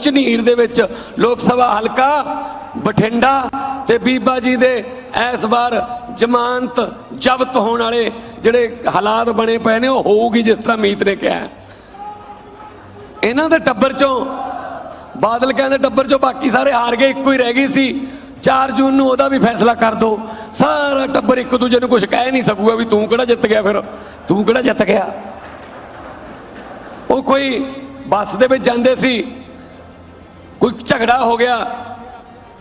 ਝਨੀਰ ਦੇ ਵਿੱਚ ਲੋਕ ਸਭਾ ਹਲਕਾ, ਬਠਿੰਡਾ ਤੇ ਬੀਬਾ ਜੀ ਦੇ ਇਸ ਵਾਰ ਜ਼ਮਾਨਤ ਜ਼ਬਤ ਹੋਣ ਵਾਲੇ ਜਿਹੜੇ ਹਾਲਾਤ ਬਣੇ ਪਏ ਨੇ, ਉਹ ਹੋਊਗੀ ਜਿਸ ਤਰ੍ਹਾਂ ਮੀਤ ਨੇ ਕਿਹਾ। ਇਹਨਾਂ ਦੇ ਟੱਬਰ ਚੋਂ, ਬਾਦਲ ਕਹਿੰਦੇ ਟੱਬਰ ਚੋਂ ਬਾਕੀ ਸਾਰੇ ਹਾਰ ਗਏ, ਇੱਕੋ ਹੀ ਰਹਿ ਗਈ ਸੀ। 4 ਜੂਨ ਨੂੰ ਉਹਦਾ ਵੀ ਫੈਸਲਾ ਕਰ ਦੋ। ਸਾਰਾ ਟੱਬਰ ਇੱਕ ਦੂਜੇ ਨੂੰ ਕੁਝ ਕਹਿ ਨਹੀਂ ਸਕੂਗਾ ਵੀ ਤੂੰ ਕਿਹੜਾ ਜਿੱਤ ਗਿਆ ਫਿਰ? ਤੂੰ ਕਿਹੜਾ ਜਿੱਤ ਗਿਆ? ਉਹ ਕੋਈ ਬੱਸ ਦੇ ਵਿੱਚ ਜਾਂਦੇ ਸੀ। ਕੋਈ ਝਗੜਾ ਹੋ ਗਿਆ,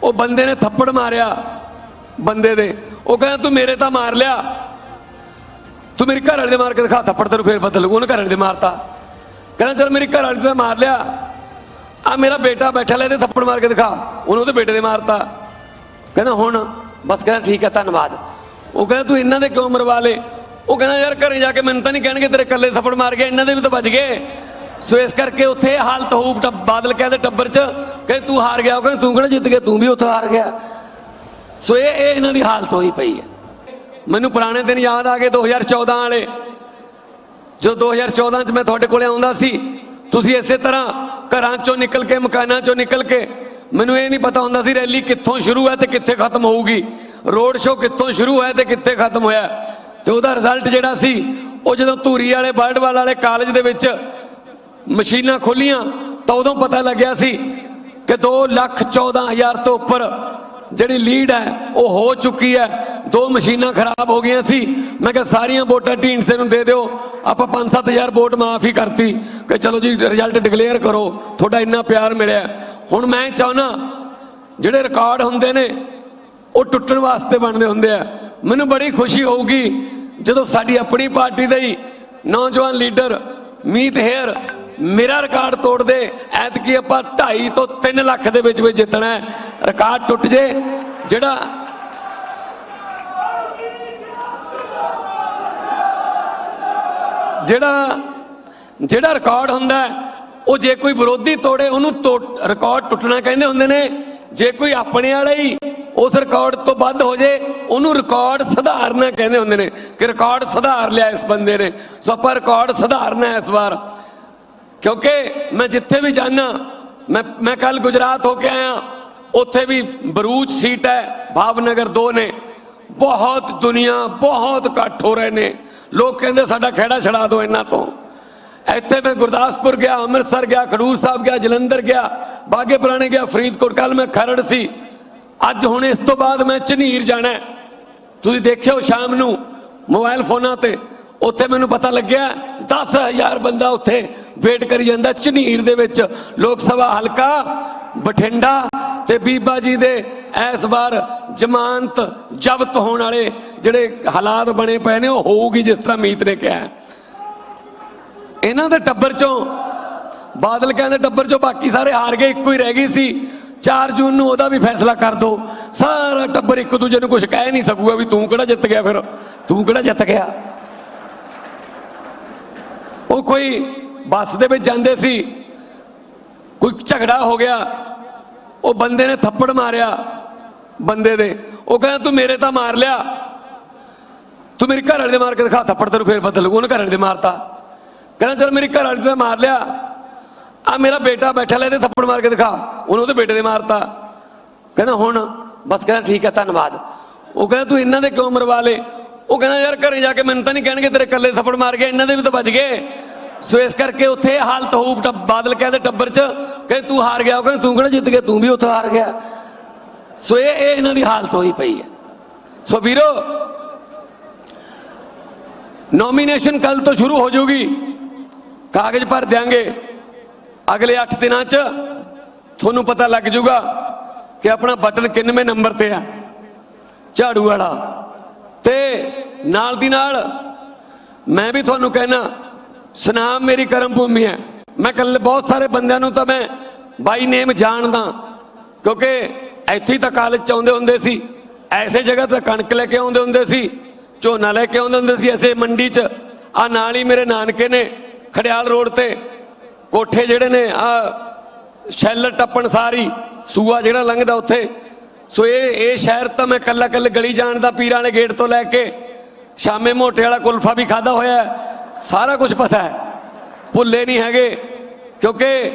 ਉਹ ਬੰਦੇ ਨੇ ਥੱਪੜ ਮਾਰਿਆ ਬੰਦੇ ਦੇ। ਉਹ ਕਹਿੰਦਾ, ਤੂੰ ਮੇਰੇ ਤਾਂ ਮਾਰ ਲਿਆ। ਤੂੰ ਮੇਰੇ ਘਰ ਵਾਲੇ ਦੇ ਮਾਰ ਕੇ ਦਿਖਾ, ਥੱਪੜ ਤੈਨੂੰ ਫੇਰ ਬਦਲ। ਉਹਨੇ ਘਰ ਵਾਲੇ ਦੇ ਮਾਰਤਾ। ਕਹਿੰਦਾ, ਚਲ ਮੇਰੇ ਘਰ ਵਾਲੇ ਤੇ ਮਾਰ ਲਿਆ। ਆ ਮੇਰਾ ਬੇਟਾ ਬੈਠਾ ਲੈ ਤੇ ਥੱਪੜ ਮਾਰ ਕੇ ਦਿਖਾ। ਉਹਨੇ ਉਹਦੇ ਬੇਟੇ ਦੇ ਮਾਰਤਾ। ਕਹਿੰਦਾ, ਹੁਣ ਬਸ ਕਹਿੰਦਾ, ਠੀਕ ਹੈ, ਧੰਨਵਾਦ। ਉਹ ਕਹਿੰਦਾ, ਤੂੰ ਇਹਨਾਂ ਦੇ ਕਿਉਂ ਮਰਵਾ ਲੇ ਉਹ ਕਹਿੰਦਾ, ਯਾਰ ਘਰੇ ਜਾ ਕੇ ਮੈਨੂੰ ਤਾਂ ਨਹੀਂ ਕਹਿਣਗੇ, ਤੇਰੇ ਇਕੱਲੇ ਥੱਪੜ ਮਾਰ ਗਿਆ ਇਹਨਾਂ ਦੇ ਵੀ ਤਾਂ ਬਚ ਗਏ। ਸੋ ਇਸ ਕਰਕੇ ਉੱਥੇ ਇਹ ਹਾਲਤ ਹੋਊ, ਟੱਬ- ਬਾਦਲ ਕਹਿੰਦੇ ਟੱਬਰ 'ਚ ਕਹਿੰਦੇ ਤੂੰ ਹਾਰ ਗਿਆ, ਉਹ ਕਹਿੰਦੇ ਤੂੰ ਕਿਹੜਾ ਜਿੱਤ ਗਿਆ, ਤੂੰ ਵੀ ਉੱਥੇ ਹਾਰ ਗਿਆ। ਸੋ ਇਹ ਇਹ ਇਹਨਾਂ ਦੀ ਹਾਲਤ ਹੋਈ ਪਈ ਹੈ। ਮੈਨੂੰ ਪੁਰਾਣੇ ਦਿਨ ਯਾਦ ਆ ਗਏ 2014 ਵਾਲੇ। ਜੋ 2014 ਚ ਮੈਂ ਤੁਹਾਡੇ ਕੋਲੇ ਆਉਂਦਾ ਸੀ, ਤੁਸੀਂ ਇਸੇ ਤਰ੍ਹਾਂ ਘਰਾਂ ਚੋਂ ਨਿਕਲ ਕੇ, ਮਕਾਨਾਂ ਚੋਂ ਨਿਕਲ ਕੇ, ਮੈਨੂੰ ਇਹ ਨਹੀਂ ਪਤਾ ਹੁੰਦਾ ਸੀ ਰੈਲੀ ਕਿੱਥੋਂ ਸ਼ੁਰੂ ਹੈ ਤੇ ਕਿੱਥੇ ਖਤਮ ਹੋਊਗੀ। ਰੋਡ ਸ਼ੋਅ ਕਿੱਥੋਂ ਸ਼ੁਰੂ ਹੋਇਆ ਤੇ ਕਿੱਥੇ ਖਤਮ ਹੋਇਆ। ਤੇ ਉਹਦਾ ਰਿਜ਼ਲਟ ਜਿਹੜਾ ਸੀ, ਉਹ ਜਦੋਂ ਧੂਰੀ ਵਾਲੇ ਬਰਡਵਾਲ ਵਾਲੇ ਕਾਲਜ ਦੇ ਵਿੱਚ ਮਸ਼ੀਨਾਂ ਖੋਲੀਆਂ ਤਾਂ ਉਦੋਂ ਪਤਾ ਲੱਗਿਆ ਸੀ ਕਿ 2 ਲੱਖ 14 ਹਜ਼ਾਰ ਤੋਂ ਉੱਪਰ ਜਿਹੜੀ ਲੀਡ ਹੈ, ਉਹ ਹੋ ਚੁੱਕੀ ਹੈ। ਦੋ ਮਸ਼ੀਨਾਂ ਖਰਾਬ ਹੋ ਗਈਆਂ ਸੀ। ਮੈਂ ਕਿਹਾ, ਸਾਰੀਆਂ ਵੋਟਾਂ ਢੀਂਡਸੇ ਨੂੰ ਦੇ ਦਿਓ। ਆਪਾਂ 5-7000 ਵੋਟ ਮਾਫ ਹੀ ਕਰਤੀ ਕਿ ਚਲੋ ਜੀ ਰਿਜ਼ਲਟ ਡਿਕਲੇਅਰ ਕਰੋ। ਤੁਹਾਡਾ ਇੰਨਾ ਪਿਆਰ ਮਿਲਿਆ। ਹੁਣ ਮੈਂ ਚਾਹੁੰਦਾ, ਜਿਹੜੇ ਰਿਕਾਰਡ ਹੁੰਦੇ ਨੇ, ਉਹ ਟੁੱਟਣ ਵਾਸਤੇ ਬਣਦੇ ਹੁੰਦੇ ਆ। ਮੈਨੂੰ ਬੜੀ ਖੁਸ਼ੀ ਹੋਊਗੀ ਜਦੋਂ ਸਾਡੀ ਆਪਣੀ ਪਾਰਟੀ ਦੇ ਹੀ ਨੌਜਵਾਨ ਲੀਡਰ ਮੀਤ ਹੇਅਰ ਮੇਰਾ ਰਿਕਾਰਡ ਤੋੜ ਦੇ। ਐਤਕੀ ਆਪਾਂ 2.5 ਤੋਂ 3 ਲੱਖ ਦੇ ਵਿੱਚ ਵਿੱਚ ਜਿੱਤਣਾ ਹੈ। ਰਿਕਾਰਡ ਟੁੱਟ ਜੇ। ਜਿਹੜਾ ਜਿਹੜਾ ਜਿਹੜਾ ਰਿਕਾਰਡ ਹੁੰਦਾ ਉਹ ਜੇ ਕੋਈ ਵਿਰੋਧੀ ਤੋੜੇ, ਉਹਨੂੰ ਤੋੜ- ਰਿਕਾਰਡ ਟੁੱਟਣਾ ਕਹਿੰਦੇ ਹੁੰਦੇ ਨੇ। ਜੇ ਕੋਈ ਆਪਣੇ ਵਾਲਾ ਹੀ ਉਸ ਰਿਕਾਰਡ ਤੋਂ ਵੱਧ ਹੋ ਜੇ, ਉਹਨੂੰ ਰਿਕਾਰਡ ਸੁਧਾਰਨਾ ਕਹਿੰਦੇ ਹੁੰਦੇ ਨੇ ਕਿ ਰਿਕਾਰਡ ਸੁਧਾਰ ਲਿਆ ਇਸ ਬੰਦੇ ਨੇ। ਸੋ ਆਪਾਂ ਰਿਕਾਰਡ ਸੁਧਾਰਨਾ ਇਸ ਵਾਰ। ਕਿਉਂਕਿ ਮੈਂ ਜਿੱਥੇ ਵੀ ਜਾਣਾ ਮੈਂ ਮੈਂ ਕੱਲ ਗੁਜਰਾਤ ਹੋ ਕੇ ਆਇਆ, ਉੱਥੇ ਵੀ ਬਰੂਚ ਸੀਟ ਹੈ, ਭਾਵਨਗਰ ਦੋ ਨੇ। ਬਹੁਤ ਦੁਨੀਆ ਬਹੁਤ ਇਕੱਠ ਹੋ ਰਹੇ ਨੇ। ਲੋਕ ਕਹਿੰਦੇ ਸਾਡਾ ਖਹਿੜਾ ਛੜਾ ਦਿਓ ਇਹਨਾਂ ਤੋਂ। ਇੱਥੇ ਮੈਂ ਗੁਰਦਾਸਪੁਰ ਗਿਆ, ਅੰਮ੍ਰਿਤਸਰ ਗਿਆ, ਖਡੂਰ ਸਾਹਿਬ ਗਿਆ, ਜਲੰਧਰ ਗਿਆ, ਬਾਗੇ ਪੁਰਾਣੇ ਗਿਆ, ਫਰੀਦਕੋਟ। ਕੱਲ ਮੈਂ ਖਰੜ ਸੀ। ਅੱਜ ਹੁਣ ਇਸ ਤੋਂ ਬਾਅਦ ਮੈਂ ਝਨੀਰ ਜਾਣਾ ਤੁਸੀਂ ਦੇਖਿਓ ਸ਼ਾਮ ਨੂੰ ਮੋਬਾਈਲ ਫੋਨਾਂ ਤੇ, ਉੱਥੇ ਮੈਨੂੰ ਪਤਾ ਲੱਗਿਆ 10000 ਬੰਦਾ ਉੱਥੇ ਵੇਟ ਕਰੀ ਜਾਂਦਾ ਝਨੀਰ ਦੇ ਵਿੱਚ। ਲੋਕ ਸਭਾ ਹਲਕਾ, ਬਠਿੰਡਾ ਤੇ ਬੀਬਾ ਜੀ ਦੇ ਇਸ ਵਾਰ ਜ਼ਮਾਨਤ ਜ਼ਬਤ ਹੋਣ ਵਾਲੇ ਜਿਹੜੇ ਹਾਲਾਤ ਬਣੇ ਪਏ ਨੇ, ਉਹ ਹੋਊਗੀ ਜਿਸ ਤਰ੍ਹਾਂ ਮੀਤ ਨੇ ਕਿਹਾ। ਇਹਨਾਂ ਦੇ ਟੱਬਰ ਚੋਂ, ਬਾਦਲ ਕਹਿੰਦੇ ਟੱਬਰ ਚੋਂ ਬਾਕੀ ਸਾਰੇ ਹਾਰ ਗਏ, ਇੱਕੋ ਹੀ ਰਹਿ ਗਈ ਸੀ। 4 ਜੂਨ ਨੂੰ ਉਹਦਾ ਵੀ ਫੈਸਲਾ ਕਰ ਦੋ। ਸਾਰਾ ਟੱਬਰ ਇੱਕ ਦੂਜੇ ਨੂੰ ਕੁਝ ਕਹਿ ਨਹੀਂ ਸਕੂਗਾ ਵੀ ਤੂੰ ਕਿਹੜਾ ਜਿੱਤ ਗਿਆ ਫਿਰ? ਤੂੰ ਕਿਹੜਾ ਜਿੱਤ ਗਿਆ? ਉਹ ਕੋਈ ਬੱਸ ਦੇ ਵਿੱਚ ਜਾਂਦੇ ਸੀ। ਕੋਈ ਝਗੜਾ ਹੋ ਗਿਆ। ਉਹ ਬੰਦੇ ਨੇ ਥੱਪੜ ਮਾਰਿਆ ਬੰਦੇ ਦੇ। ਉਹ ਕਹਿੰਦਾ, ਤੂੰ ਮੇਰੇ ਤਾਂ ਮਾਰ ਲਿਆ। ਤੂੰ ਮੇਰੇ ਘਰ ਵਾਲੇ ਦੇ ਮਾਰ ਕੇ ਦਿਖਾ, ਥੱਪੜ ਤੈਨੂੰ ਫੇਰ ਬਦਲ ਉਹਨੇ ਘਰ ਵਾਲੇ ਦੇ ਮਾਰਤਾ। ਕਹਿੰਦਾ, ਚਲ ਮੇਰੇ ਘਰ ਵਾਲੇ ਤੇ ਮਾਰ ਲਿਆ। ਆ ਮੇਰਾ ਬੇਟਾ ਬੈਠਾ ਲੈ ਤੇ ਥੱਪੜ ਮਾਰ ਕੇ ਦਿਖਾ। ਉਹਨੇ ਉਹਦੇ ਬੇਟੇ ਦੇ ਮਾਰਤਾ। ਕਹਿੰਦਾ, ਹੁਣ ਬਸ ਕਹਿੰਦਾ, ਠੀਕ ਹੈ, ਧੰਨਵਾਦ। ਉਹ ਕਹਿੰਦਾ, ਤੂੰ ਇਹਨਾਂ ਦੇ ਕਿਉਂ ਮਰਵਾ ਲੇ ਉਹ ਕਹਿੰਦਾ, ਯਾਰ ਘਰੇ ਜਾ ਕੇ ਮੈਨੂੰ ਤਾਂ ਨਹੀਂ ਕਹਿਣਗੇ ਤੇਰੇ ਕੱਲੇ ਥੱਪੜ ਮਾਰ ਗਿਆ ਇਹਨਾਂ ਦੇ ਵੀ ਤਾਂ ਬਚ ਗਏ। ਸੋ ਇਸ ਕਰਕੇ ਉੱਥੇ ਇਹ ਹਾਲਤ ਹੋਊ ਟੱਬ- ਬਾਦਲ ਕਹਿੰਦੇ ਟੱਬਰ 'ਚ ਕਿ ਤੂੰ ਹਾਰ ਗਿਆ, ਉਹ ਕਹਿੰਦੇ ਤੂੰ ਕਿਹੜਾ ਜਿੱਤ ਗਿਆ, ਤੂੰ ਵੀ ਉੱਥੇ ਹਾਰ ਗਿਆ। ਸੋ ਇਹ ਇਹ ਇਹਨਾਂ ਦੀ ਹਾਲਤ ਹੋਈ ਪਈ ਹੈ। ਸੋ ਵੀਰੋ ਨੋਮੀਨੇਸ਼ਨ ਕੱਲ ਤੋਂ ਸ਼ੁਰੂ ਹੋ ਜਾਊਗੀ। ਕਾਗਜ਼ ਭਰ ਦਿਆਂਗੇ। ਅਗਲੇ 8 ਦਿਨਾਂ 'ਚ ਤੁਹਾਨੂੰ ਪਤਾ ਲੱਗ ਜਾਊਗਾ ਕਿ ਆਪਣਾ ਬਟਨ ਕਿੰਨਵੇਂ ਨੰਬਰ ਤੇ ਆ, ਝਾੜੂ ਵਾਲਾ। ਤੇ ਨਾਲ ਦੀ ਨਾਲ ਮੈਂ ਵੀ ਤੁਹਾਨੂੰ ਕਹਿਣਾ ਸੁਨਾਮ ਮੇਰੀ ਕਰਮ ਭੂਮੀ ਹੈ। ਮੈਂ ਕੱਲ ਬਹੁਤ ਸਾਰੇ ਬੰਦਿਆਂ ਨੂੰ ਤਾਂ ਮੈਂ ਬਾਈ ਨੇਮ ਜਾਣਦਾ, ਕਿਉਂਕਿ ਇੱਥੇ ਤਾਂ ਕਾਲਜ ਚ ਆਉਂਦੇ ਹੁੰਦੇ ਸੀ। ਐਸੇ ਜਗ੍ਹਾ ਤੇ ਕਣਕ ਲੈ ਕੇ ਆਉਂਦੇ ਹੁੰਦੇ ਸੀ, ਝੋਨਾ ਲੈ ਕੇ ਆਉਂਦੇ ਹੁੰਦੇ ਸੀ ਐਸੇ ਮੰਡੀ ਚ। ਆ ਨਾਲ ਹੀ ਮੇਰੇ ਨਾਨਕੇ ਨੇ ਖੜਿਆਲ ਰੋਡ ਤੇ ਕੋਠੇ ਜਿਹੜੇ ਨੇ, ਆ ਸ਼ੈਲਰ ਟੱਪਣ ਸਾਰੀ, ਸੂਆ ਜਿਹੜਾ ਲੰਘਦਾ ਉੱਥੇ। ਸੋ ਇਹ ਇਹ ਸ਼ਹਿਰ ਤਾਂ ਮੈਂ ਕੱਲਾ ਕੱਲੇ ਗਲੀ ਜਾਣਦਾ ਪੀਰਾਂ ਵਾਲੇ ਗੇਟ ਤੋਂ ਲੈ ਕੇ, ਸ਼ਾਮੇ ਮੋਟੇ ਵਾਲਾ ਕੁਲਫਾ ਵੀ ਖਾਦਾ ਹੋਇਆ ਸਾਰਾ ਕੁਝ ਪਤਾ ਹੈ। ਭੁੱਲੇ ਨਹੀਂ ਹੈਗੇ, ਕਿਉਂਕਿ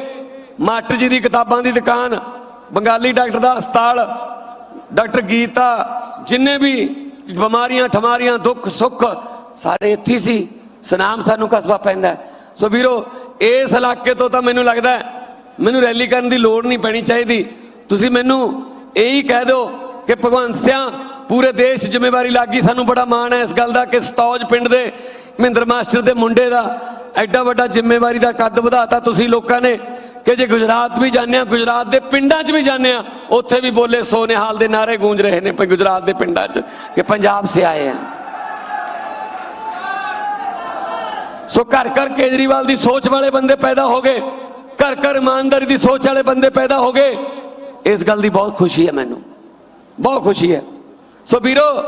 ਮਾਸਟਰ ਜੀ ਦੀ ਕਿਤਾਬਾਂ ਦੀ ਦੁਕਾਨ, ਬੰਗਾਲੀ ਡਾਕਟਰ ਦਾ ਹਸਪਤਾਲ, ਡਾਕਟਰ ਗੀਤਾ, ਜਿੰਨੇ ਵੀ ਬਿਮਾਰੀਆਂ, ਠਮਾਰੀਆਂ, ਦੁੱਖ, ਸੁੱਖ, ਸਾਰੇ ਇੱਥੇ ਸੀ। ਸਨਾਮ ਸਾਨੂੰ ਕਸਬਾ ਪੈਂਦਾ ਸੋ ਵੀਰੋ, ਇਸ ਇਲਾਕੇ ਤੋਂ ਤਾਂ ਮੈਨੂੰ ਲੱਗਦਾ ਮੈਨੂੰ ਰੈਲੀ ਕਰਨ ਦੀ ਲੋੜ ਨਹੀਂ ਪੈਣੀ ਚਾਹੀਦੀ। ਤੁਸੀਂ ਮੈਨੂੰ ਇਹੀ ਕਹਿ ਦਿਓ ਕਿ ਭਗਵੰਤ ਸਿੰਘ ਪੂਰੇ ਦੇਸ਼ 'ਚ ਜ਼ਿੰਮੇਵਾਰੀ ਲੱਗੀ ਸਾਨੂੰ ਬੜਾ ਮਾਣ ਹੈ ਇਸ ਗੱਲ ਦਾ ਕਿ ਸਤੌਜ ਪਿੰਡ ਦੇ ਮਹਿੰਦਰ ਮਾਸਟਰ ਦੇ ਮੁੰਡੇ ਦਾ ਐਡਾ ਵੱਡਾ ਜ਼ਿੰਮੇਵਾਰੀ ਦਾ ਕੱਦ ਵਧਾਤਾ ਤੁਸੀਂ ਲੋਕਾਂ ਨੇ ਕਿ ਜੇ ਗੁਜਰਾਤ ਵੀ ਜਾਂਦੇ ਆ ਗੁਜਰਾਤ ਦੇ ਪਿੰਡਾਂ 'ਚ ਵੀ ਜਾਂਦੇ ਆ ਉੱਥੇ ਵੀ ਬੋਲੇ ਸੋਨੇਹਾਲ ਦੇ ਨਾਰੇ ਗੂੰਜ ਰਹੇ ਨੇ ਪ- ਗੁਜਰਾਤ ਦੇ ਪਿੰਡਾਂ 'ਚ ਕਿ ਪੰਜਾਬ ਸੇ ਆਏ ਹਨ। ਸੋ ਘਰ ਘਰ ਕੇਜਰੀਵਾਲ ਦੀ ਸੋਚ ਵਾਲੇ ਬੰਦੇ ਪੈਦਾ ਹੋ ਗਏ, ਘਰ ਘਰ ਇਮਾਨਦਾਰੀ ਦੀ ਸੋਚ ਵਾਲੇ ਬੰਦੇ ਪੈਦਾ ਹੋ ਗਏ। ਇਸ ਗੱਲ ਦੀ ਬਹੁਤ ਖੁਸ਼ੀ ਹੈ ਮੈਨੂੰ, ਬਹੁਤ ਖੁਸ਼ੀ ਹੈ। ਸੋ ਵੀਰੋ,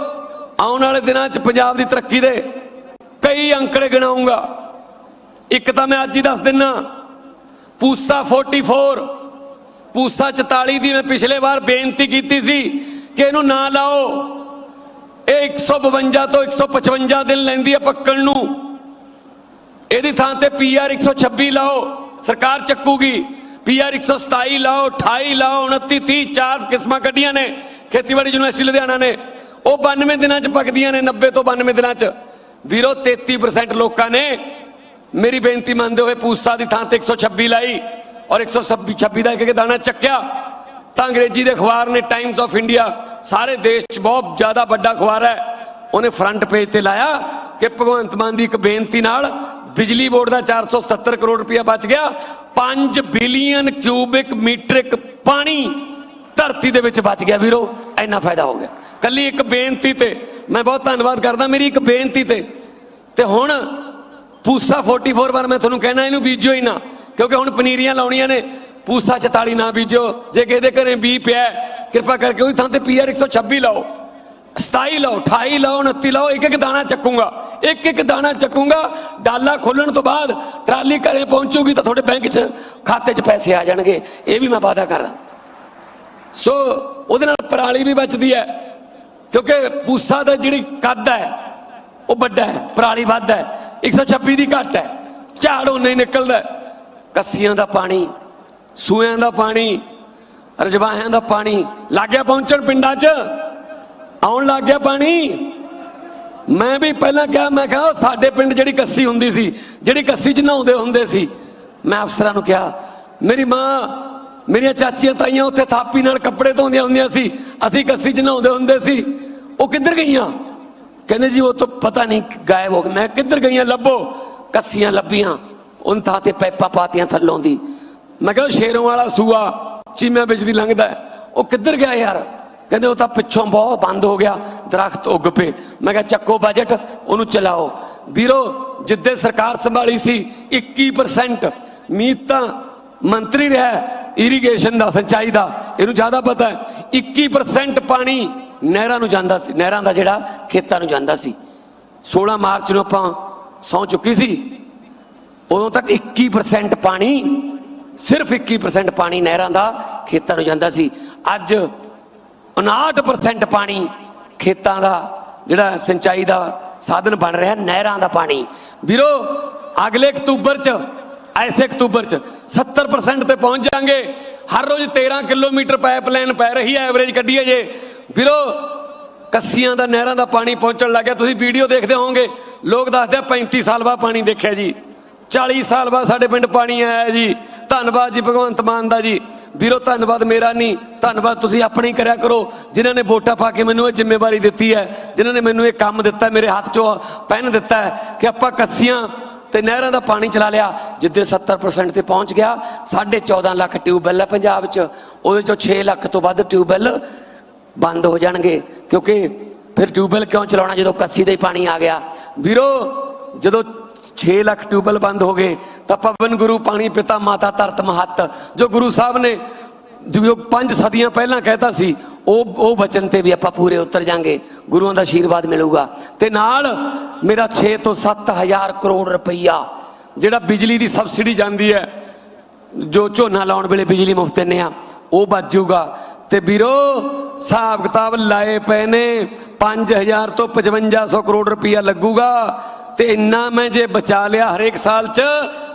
ਆਉਣ ਵਾਲੇ ਦਿਨਾਂ 'ਚ ਪੰਜਾਬ ਦੀ ਤਰੱਕੀ ਦੇ ਕਈ ਅੰਕੜੇ ਗਿਣਾਉਂਗਾ। ਇੱਕ ਤਾਂ ਮੈਂ ਅੱਜ ਹੀ ਦੱਸ ਦਿੰਨਾ, ਪੂਸਾ 44 ਪੂਸਾ 44 ਦੀ ਮੈਂ ਪਿਛਲੇ ਵਾਰ ਬੇਨਤੀ ਕੀਤੀ ਸੀ ਕਿ ਇਹਨੂੰ ਨਾ ਲਾਓ। ਇਹ 152 ਤੋਂ 155 ਦਿਨ ਲੈਂਦੀ ਹੈ ਪੱਕਣ ਨੂੰ। ਇਹਦੀ ਥਾਂ ਤੇ ਪੀਆਰ 126 ਲਾਓ, ਸਰਕਾਰ ਚੱਕੂਗੀ। ਪੀਆਰ 127 ਲਾਓ 28 ਲਾਓ 29 30 ਚਾਰ ਕਿਸਮਾਂ ਕੱਢੀਆਂ ਨੇ। ਖੇਤੀਬਾੜੀ ਯੂਨੀਵਰਸਿਟੀ ਲੁਧਿਆਣਾ ਨੇ। ਉਹ 92 ਦਿਨਾਂ ਚ ਪੱਕਦੀਆਂ ਨੇ 90 ਤੋਂ 92 ਦਿਨਾਂ ਚ। ਵੀਰੋ 33% ਲੋਕਾਂ ਨੇ ਮੇਰੀ ਬੇਨਤੀ ਮੰਨਦੇ ਹੋਏ ਪੂਸਾ ਦੀ ਥਾਂ ਤੇ 126 ਲਾਈ ਔਰ 126 ਦਾ ਇੱਕ ਇੱਕ ਦਾਣਾ ਚੱਕਿਆ। ਤਾਂ ਅੰਗਰੇਜ਼ੀ ਦੇ ਅਖਬਾਰ ਨੇ ਟਾਈਮਸ ਆਫ ਇੰਡੀਆ ਸਾਰੇ ਦੇਸ਼ 'ਚ ਬਹੁਤ ਜ਼ਿਆਦਾ ਵੱਡਾ ਅਖਬਾਰ ਹੈ। ਉਹਨੇ ਫਰੰਟ ਪੇਜ ਤੇ ਲਾਇਆ ਕਿ ਭਗਵੰਤ ਮਾਨ ਦੀ ਇੱਕ ਬੇਨਤੀ ਨਾਲ ਬਿਜਲੀ ਬੋਰਡ ਦਾ 477 ਕਰੋੜ ਰੁਪਇਆ ਬਚ ਗਿਆ। 5 ਬਿਲੀਅਨ ਕਿਊਬਿਕ ਮੀਟਰਿਕ ਪਾਣੀ ਧਰਤੀ ਦੇ ਵਿੱਚ ਬਚ ਗਿਆ। ਵੀਰੋ, ਇੰਨਾ ਫਾਇਦਾ ਹੋ ਗਿਆ। ਕੱਲੀ ਇੱਕ ਬੇਨਤੀ ਤੇ ਮੈਂ ਬਹੁਤ ਧੰਨਵਾਦ ਕਰਦਾ, ਮੇਰੀ ਇੱਕ ਬੇਨਤੀ ਤੇ। ਤੇ ਹੁਣ ਪੂਸਾ 44 ਵਾਰ ਮੈਂ ਤੁਹਾਨੂੰ ਕਹਿਣਾ, ਇਹਨੂੰ ਬੀਜੋ ਹੀ ਨਾ, ਕਿਉਂਕਿ ਹੁਣ ਪਨੀਰੀਆਂ ਲਾਉਣੀਆਂ ਨੇ। ਪੂਸਾ 44 ਨਾ ਬੀਜੋ ਜੇ ਕਿਹਦੇ ਦੇ ਘਰੇ ਬੀ ਪਿਆ ਕਿਰਪਾ ਕਰਕੇ ਉਹਦੀ ਥਾਂ ਤੇ ਪੀਆਰ 126 ਲਾਓ। 27 ਲਾਓ 28 ਲਾਓ 29 ਲਾਓ ਇੱਕ ਇੱਕ ਦਾਣਾ ਚੱਕੂਗਾ। ਇੱਕ ਇੱਕ ਦਾਣਾ ਚੱਕੂਗਾ, ਡਾਲਾ ਖੋਲਣ ਤੋਂ ਬਾਅਦ ਟਰਾਲੀ ਘਰੇ ਪਹੁੰਚੂਗੀ ਤਾਂ ਤੁਹਾਡੇ ਬੈਂਕ 'ਚ ਖਾਤੇ 'ਚ ਪੈਸੇ ਆ ਜਾਣਗੇ। ਇਹ ਵੀ ਮੈਂ ਵਾਅਦਾ ਕਰਦਾ। ਸੋ ਉਹਦੇ ਨਾਲ ਪਰਾਲੀ ਵੀ ਬਚਦੀ ਹੈ। ਕਿਉਂਕਿ ਪੂਸਾ ਦਾ ਜਿਹੜੀ ਕੱਦ ਹੈ, ਉਹ ਵੱਡਾ ਹੈ, ਪਰਾਲੀ ਵੱਧ ਹੈ 126 ਦੀ ਘੱਟ ਹੈ, ਝਾੜ ਉਹ ਨਹੀਂ ਨਿਕਲਦਾ ਕੱਸੀਆਂ ਦਾ ਪਾਣੀ ਸੂਇਆਂ ਦਾ ਪਾਣੀ, ਰਜਵਾਹਿਆਂ ਦਾ ਪਾਣੀ, ਲੱਗ ਗਿਆ ਪਹੁੰਚਣ ਪਿੰਡਾਂ 'ਚ, ਆਉਣ ਲੱਗ ਗਿਆ ਪਾਣੀ। ਮੈਂ ਵੀ ਪਹਿਲਾਂ ਕਿਹਾ, ਮੈਂ ਕਿਹਾ, ਉਹ ਸਾਡੇ ਪਿੰਡ ਜਿਹੜੀ ਕੱਸੀ ਹੁੰਦੀ ਸੀ, ਜਿਹੜੀ ਕੱਸੀ 'ਚ ਨਹਾਉਂਦੇ ਹੁੰਦੇ ਸੀ, ਮੈਂ ਅਫਸਰਾਂ ਨੂੰ ਕਿਹਾ, ਮੇਰੀ ਮਾਂ, ਮੇਰੀਆਂ ਚਾਚੀਆਂ ਤਾਈਆਂ ਉੱਥੇ ਥਾਪੀ ਨਾਲ ਕੱਪੜੇ ਧੋਂਦੀਆਂ ਹੁੰਦੀਆਂ ਸੀ, ਅਸੀਂ ਕੱਸੀ 'ਚ ਨਹਾਉਂਦੇ ਹੁੰਦੇ ਸੀ ਉਹ ਕਿੱਧਰ ਗਈਆਂ? ਕਹਿੰਦੇ ਜੀ, ਉਹ ਤਾਂ ਪਤਾ ਨਹੀਂ ਗਾਇਬ ਹੋ ਗਏ। ਮੈਂ ਕਿੱਧਰ ਗਈਆਂ? ਲੱਭੋ। ਕੱਸੀਆਂ ਲੱਭੀਆਂ। ਉਨ ਥਾਂ ਤੇ ਪੈਪਾਂ ਪਾਤੀਆਂ ਥੱਲੋਂ ਦੀ। ਮੈਂ ਕਿਹਾ ਸ਼ੇਰੋਂ ਵਾਲਾ ਸੂਆ ਚੀਮਿਆਂ ਵਿੱਚ ਦੀ ਲੰਘਦਾ ਉਹ ਕਿੱਧਰ ਗਿਆ ਯਾਰ? ਕਹਿੰਦੇ, ਉਹ ਤਾਂ ਪਿੱਛੋਂ ਬਹੁਤ ਬੰਦ ਹੋ ਗਿਆ। ਦਰਖਤ ਉੱਗ ਪਏ। ਮੈਂ ਕਿਹਾ, ਚੱਕੋ ਬਜਟ ਉਹਨੂੰ ਚਲਾਓ। ਵੀਰੋ, ਜਿੱਦੇ ਸਰਕਾਰ ਸੰਭਾਲੀ ਸੀ 21% ਮੀਤ ਤਾਂ ਮੰਤਰੀ ਰਿਹਾ ਇਰੀਗੇਸ਼ਨ ਦਾ, ਸਿੰਚਾਈ ਦਾ। ਇਹਨੂੰ ਜ਼ਿਆਦਾ ਪਤਾ ਹੈ। 21% ਪਾਣੀ ਨਹਿਰਾਂ ਨੂੰ ਜਾਂਦਾ ਸੀ, ਨਹਿਰਾਂ ਦਾ ਜਿਹੜਾ ਖੇਤਾਂ ਨੂੰ ਜਾਂਦਾ ਸੀ। 16 ਮਾਰਚ ਨੂੰ ਆਪਾਂ ਸੌ ਚੁੱਕੀ ਸੀ। ਉਦੋਂ ਤੱਕ 21% ਪਾਣੀ, ਸਿਰਫ 21% ਪਾਣੀ ਨਹਿਰਾਂ ਦਾ ਖੇਤਾਂ ਨੂੰ ਜਾਂਦਾ ਸੀ। ਅੱਜ 59% ਪਾਣੀ ਖੇਤਾਂ ਦਾ ਜਿਹੜਾ ਸਿੰਚਾਈ ਦਾ ਸਾਧਨ ਬਣ ਰਿਹਾ, ਨਹਿਰਾਂ ਦਾ ਪਾਣੀ। ਵੀਰੋ, ਅਗਲੇ ਅਕਤੂਬਰ ਚ ਐਸੇ ਅਕਤੂਬਰ ਚ 70% ਤੇ ਪਹੁੰਚ ਜਾਾਂਗੇ। ਹਰ ਰੋਜ਼ 13 ਕਿਲੋਮੀਟਰ ਪਾਈਪਲਾਈਨ ਪੈ ਰਹੀ ਹੈ ਐਵਰੇਜ ਕੱਢੀਏ ਜੇ। ਵੀਰੋ, ਕੱਸੀਆਂ ਦਾ, ਨਹਿਰਾਂ ਦਾ ਪਾਣੀ ਪਹੁੰਚਣ ਲੱਗਿਆ ਤੁਸੀਂ ਵੀਡੀਓ ਦੇਖਦੇ ਹੋਵੋਗੇ। ਲੋਕ ਦੱਸਦੇ ਆ 35 ਸਾਲ ਬਾਅਦ ਪਾਣੀ ਦੇਖਿਆ ਜੀ। 40 ਸਾਲ ਬਾਅਦ ਸਾਡੇ ਪਿੰਡ ਪਾਣੀ ਆਇਆ ਜੀ। ਧੰਨਵਾਦ ਜੀ ਭਗਵੰਤ ਮਾਨ ਦਾ ਜੀ। ਵੀਰੋ, ਧੰਨਵਾਦ ਮੇਰਾ ਨਹੀਂ। ਧੰਨਵਾਦ ਤੁਸੀਂ ਆਪਣੀ ਕਰਿਆ ਕਰੋ। ਜਿਨ੍ਹਾਂ ਨੇ ਵੋਟਾਂ ਪਾ ਕੇ ਮੈਨੂੰ ਇਹ ਜ਼ਿੰਮੇਵਾਰੀ ਦਿੱਤੀ ਹੈ, ਜਿਨ੍ਹਾਂ ਨੇ ਮੈਨੂੰ ਇਹ ਕੰਮ ਦਿੱਤਾ, ਮੇਰੇ ਹੱਥ 'ਚੋਂ ਪੈਨ ਦਿੱਤਾ ਕਿ ਆਪਾਂ ਕੱਸੀਆਂ ਤੇ ਨਹਿਰਾਂ ਦਾ ਪਾਣੀ ਚਲਾ ਲਿਆ, ਜਿੱਦੇ 70% ਤੇ ਪਹੁੰਚ ਗਿਆ। 14.5 ਲੱਖ ਟਿਊਬਵੈੱਲ ਹੈ ਪੰਜਾਬ 'ਚ। ਉਹਦੇ 'ਚੋਂ 6 ਲੱਖ ਤੋਂ ਵੱਧ ਟਿਊਬਵੈੱਲ ਬੰਦ ਹੋ ਜਾਣਗੇ। ਕਿਉਂਕਿ ਫਿਰ ਟਿਊਬਵੈੱਲ ਕਿਉਂ ਚਲਾਉਣਾ? ਜਦੋਂ ਕੱਸੀ ਦਾ ਹੀ ਪਾਣੀ ਆ ਗਿਆ। ਵੀਰੋ, ਜਦੋਂ 6 ਲੱਖ ਟਿਊਬਵੈੱਲ ਬੰਦ ਹੋ ਗਏ, ਤਾਂ ਪਵਨ ਗੁਰੂ, ਪਾਣੀ ਪਿਤਾ, ਮਾਤਾ, ਧਰਤ, ਮਹੱਤ, ਜੋ ਗੁਰੂ ਸਾਹਿਬ ਨੇ ਜੋ ਪੰਜ ਸਦੀਆਂ ਪਹਿਲਾਂ ਕਹਿਤਾ ਸੀ, ਉਹ ਉਹ ਬਚਨ ਤੇ ਵੀ ਆਪਾਂ ਪੂਰੇ ਉਤਰ ਜਾਾਂਗੇ। ਗੁਰੂਆਂ ਦਾ ਆਸ਼ੀਰਵਾਦ ਮਿਲੂਗਾ। ਤੇ ਨਾਲ ਮੇਰਾ 6 ਤੋਂ 7000 ਕਰੋੜ ਰੁਪਈਆ, ਜਿਹੜਾ ਬਿਜਲੀ ਦੀ ਸਬਸਿਡੀ ਜਾਂਦੀ ਹੈ, ਜੋ ਝੋਨਾ ਲਾਉਣ ਵੇਲੇ ਬਿਜਲੀ ਮੁਫਤ ਦਿੰਦੇ ਆ ਉਹ ਬਚ ਜਾਊਗਾ। ਤੇ ਵੀਰੋ, ਹਿਸਾਬ ਕਿਤਾਬ ਲਾਏ ਪਏ ਨੇ 5000 ਤੋਂ 5500 ਕਰੋੜ ਰੁਪਈਆ ਲੱਗੂਗਾ। ਤੇ ਇੰਨਾ ਮੈਂ ਜੇ ਬਚਾ ਲਿਆ ਹਰੇਕ ਸਾਲ 'ਚ,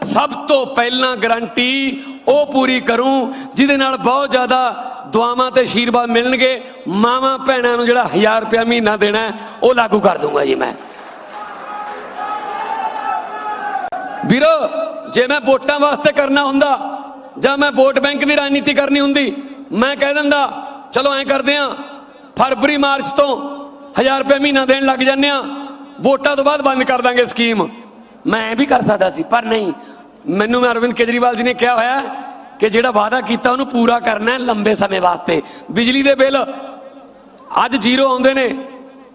ਸਭ ਤੋਂ ਪਹਿਲਾਂ ਗਰੰਟੀ ਉਹ ਪੂਰੀ ਕਰੂੰ, ਜਿਹਦੇ ਨਾਲ ਬਹੁਤ ਜ਼ਿਆਦਾ ਦੁਆਵਾਂ ਤੇ ਆਸ਼ੀਰਵਾਦ ਮਿਲਣਗੇ। ਮਾਵਾਂ ਭੈਣਾਂ ਨੂੰ ਜਿਹੜਾ 1000 ਰੁਪਇਆ ਮਹੀਨਾ ਦੇਣਾ ਉਹ ਲਾਗੂ ਕਰ ਦੂੰਗਾ ਜੀ ਮੈਂ। ਵੀਰੋ, ਜੇ ਮੈਂ ਵੋਟਾਂ ਵਾਸਤੇ ਕਰਨਾ ਹੁੰਦਾ, ਜਾਂ ਮੈਂ ਵੋਟ ਬੈਂਕ ਦੀ ਰਾਜਨੀਤੀ ਕਰਨੀ ਹੁੰਦੀ ਮੈਂ ਕਹਿ ਦਿੰਦਾ, ਚਲੋ ਐਂ ਕਰਦੇ ਆ, ਫਰਵਰੀ, ਮਾਰਚ ਤੋਂ 1000 ਰੁਪਏ ਮਹੀਨਾ ਦੇਣ ਲੱਗ ਜਾਂਦੇ ਆ, ਵੋਟਾਂ ਤੋਂ ਬਾਅਦ ਬੰਦ ਕਰ ਦਾਂਗੇ ਸਕੀਮ। ਮੈਂ ਇਹ ਵੀ ਕਰ ਸਕਦਾ ਸੀ, ਪਰ ਨਹੀਂ। ਮੈਨੂੰ ਮੈਂ ਅਰਵਿੰਦ ਕੇਜਰੀਵਾਲ ਜੀ ਨੇ ਕਿਹਾ ਹੋਇਆ ਕਿ ਜਿਹੜਾ ਵਾਅਦਾ ਕੀਤਾ ਉਹਨੂੰ ਪੂਰਾ ਕਰਨਾ ਹੈ ਲੰਬੇ ਸਮੇਂ ਵਾਸਤੇ। ਬਿਜਲੀ ਦੇ ਬਿੱਲ ਅੱਜ ਜ਼ੀਰੋ ਆਉਂਦੇ ਨੇ।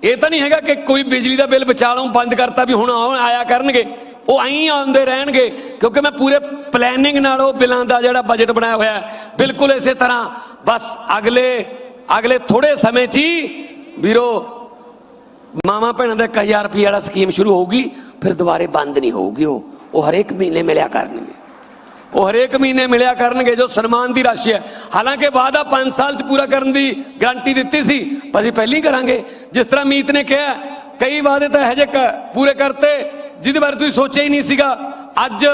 ਇਹ ਤਾਂ ਨਹੀਂ ਹੈਗਾ ਕਿ ਕੋਈ ਬਿਜਲੀ ਦਾ ਬਿੱਲ ਬਚਾ ਬੰਦ ਕਰਤਾ ਵੀ ਹੁਣ ਆਉਣ ਆਇਆ ਕਰਨਗੇ। ਉਹ ਐਂ ਆਉਂਦੇ ਰਹਿਣਗੇ, ਕਿਉਂਕਿ ਮੈਂ ਪੂਰੇ ਪਲੈਨਿੰਗ ਨਾਲ ਉਹ ਬਿੱਲਾਂ ਦਾ ਜਿਹੜਾ ਬਜਟ ਬਣਾਇਆ ਹੋਇਆ ਬਿਲਕੁਲ ਇਸੇ ਤਰ੍ਹਾਂ। ਬਸ ਅਗਲੇ ਅਗਲੇ ਥੋੜੇ ਸਮੇਂ 'ਚ ਹੀ ਵੀਰੋ ਮਾਮਾ ਭੈਣਾਂ ਦਾ 1000 ਰੁਪਏ ਵਾਲਾ ਸਕੀਮ ਸ਼ੁਰੂ ਹੋਊਗੀ, ਫਿਰ ਦੁਬਾਰੇ ਬੰਦ ਨਹੀਂ ਹੋਊਗੀ ਉਹ। ਉਹ ਹਰੇਕ ਮਹੀਨੇ ਮਿਲਿਆ ਕਰਨਗੇ। ਉਹ ਹਰੇਕ ਮਹੀਨੇ ਮਿਲਿਆ ਕਰਨਗੇ, ਜੋ ਸਨਮਾਨ ਦੀ ਰਾਸ਼ੀ ਹੈ। ਹਾਲਾਂਕਿ ਵਾਅਦਾ 5 ਸਾਲ ਚ ਪੂਰਾ ਕਰਨ ਦੀ ਗਾਰੰਟੀ ਦਿੱਤੀ ਸੀ, ਪਰ ਅਸੀਂ ਪਹਿਲਾਂ ਹੀ ਕਰਾਂਗੇ। ਜਿਸ ਤਰ੍ਹਾਂ ਮੀਤ ਨੇ ਕਿਹਾ, ਕਈ ਵਾਅਦੇ ਤਾਂ ਇਹੋ ਜਿਹੇ ਪੂਰੇ ਕਰਤੇ, ਜਿਹਦੇ ਬਾਰੇ ਤੁਸੀਂ ਸੋਚਿਆ ਹੀ ਨਹੀਂ ਸੀਗਾ। ਅੱਜ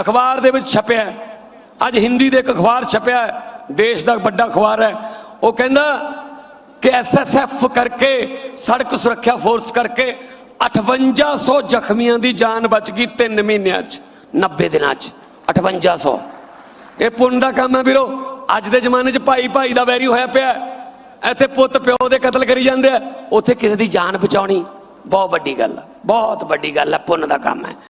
ਅਖਬਾਰ ਦੇ ਵਿੱਚ ਛਪਿਆ ਅੱਜ ਹਿੰਦੀ ਦੇ ਇੱਕ ਅਖਬਾਰ ਛਪਿਆ ਹੈ, ਦੇਸ਼ ਦਾ ਵੱਡਾ ਅਖਬਾਰ ਹੈ। ਉਹ ਕਹਿੰਦਾ ਕਿ ਐਸਐਸਐਫ ਕਰਕੇ ਸੜਕ ਸੁਰੱਖਿਆ ਫੋਰਸ ਕਰਕੇ 5800 ਜ਼ਖਮੀਆਂ ਦੀ ਜਾਨ ਬਚ ਗਈ 3 ਮਹੀਨਿਆਂ 'ਚ 90 ਦਿਨਾਂ 'ਚ 5800 ਇਹ ਪੁੰਨ ਦਾ ਕੰਮ ਹੈ ਵੀਰੋ। ਅੱਜ ਦੇ ਜ਼ਮਾਨੇ 'ਚ ਭਾਈ ਭਾਈ ਦਾ ਵੈਰੀ ਹੋਇਆ ਪਿਆ ਇੱਥੇ ਪੁੱਤ ਪਿਓ ਦੇ ਕਤਲ ਕਰੀ ਜਾਂਦੇ ਆ। ਉੱਥੇ ਕਿਸੇ ਦੀ ਜਾਨ ਬਚਾਉਣੀ ਬਹੁਤ ਵੱਡੀ ਗੱਲ ਹੈ ਬਹੁਤ ਵੱਡੀ ਗੱਲ ਹੈ ਪੁੰਨ ਦਾ ਕੰਮ ਹੈ।